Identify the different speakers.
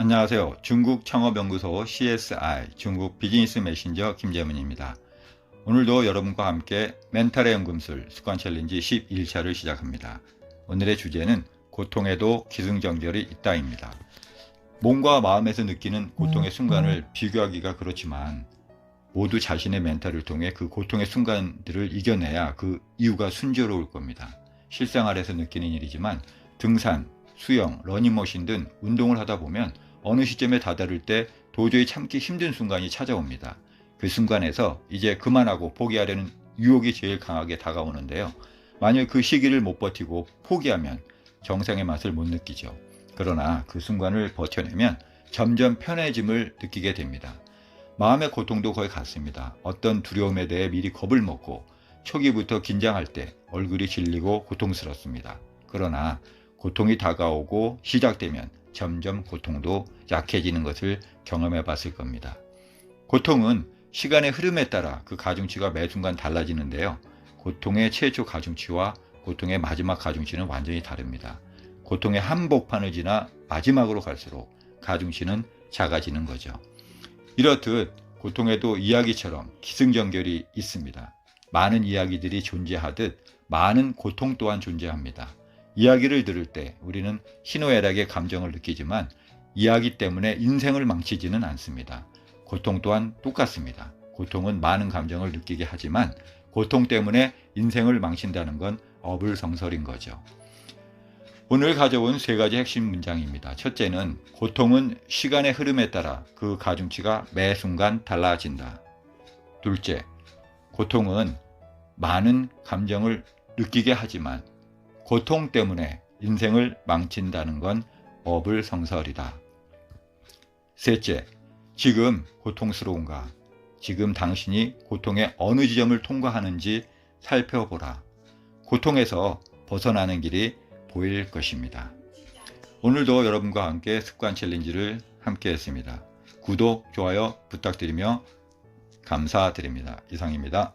Speaker 1: 안녕하세요. 중국 창업연구소 CSI 중국 비즈니스 메신저 김재문입니다. 오늘도 여러분과 함께 멘탈의 연금술 습관 챌린지 11차를 시작합니다. 오늘의 주제는 고통에도 기승전결이 있다입니다. 몸과 마음에서 느끼는 고통의 순간을 비교하기가 그렇지만 모두 자신의 멘탈을 통해 그 고통의 순간들을 이겨내야 그 이유가 순조로울 겁니다. 실생활에서 느끼는 일이지만 등산, 수영, 러닝머신 등 운동을 하다 보면 어느 시점에 다다를 때 도저히 참기 힘든 순간이 찾아옵니다. 그 순간에서 이제 그만하고 포기하려는 유혹이 제일 강하게 다가오는데요. 만약 그 시기를 못 버티고 포기하면 정상의 맛을 못 느끼죠. 그러나 그 순간을 버텨내면 점점 편해짐을 느끼게 됩니다. 마음의 고통도 거의 같습니다. 어떤 두려움에 대해 미리 겁을 먹고 초기부터 긴장할 때 얼굴이 질리고 고통스럽습니다. 그러나 고통이 다가오고 시작되면 점점 고통도 약해지는 것을 경험해 봤을 겁니다. 고통은 시간의 흐름에 따라 그 가중치가 매 순간 달라지는데요. 고통의 최초 가중치와 고통의 마지막 가중치는 완전히 다릅니다. 고통의 한복판을 지나 마지막으로 갈수록 가중치는 작아지는 거죠. 이렇듯 고통에도 이야기처럼 기승전결이 있습니다. 많은 이야기들이 존재하듯 많은 고통 또한 존재합니다. 이야기를 들을 때 우리는 희노애락의 감정을 느끼지만 이야기 때문에 인생을 망치지는 않습니다. 고통 또한 똑같습니다. 고통은 많은 감정을 느끼게 하지만 고통 때문에 인생을 망친다는 건 어불성설인 거죠. 오늘 가져온 세 가지 핵심 문장입니다. 첫째는 고통은 시간의 흐름에 따라 그 가중치가 매 순간 달라진다. 둘째, 고통은 많은 감정을 느끼게 하지만 고통 때문에 인생을 망친다는 건 어불성설이다. 셋째, 지금 고통스러운가? 지금 당신이 고통의 어느 지점을 통과하는지 살펴보라. 고통에서 벗어나는 길이 보일 것입니다. 오늘도 여러분과 함께 습관 챌린지를 함께 했습니다. 구독, 좋아요 부탁드리며 감사드립니다. 이상입니다.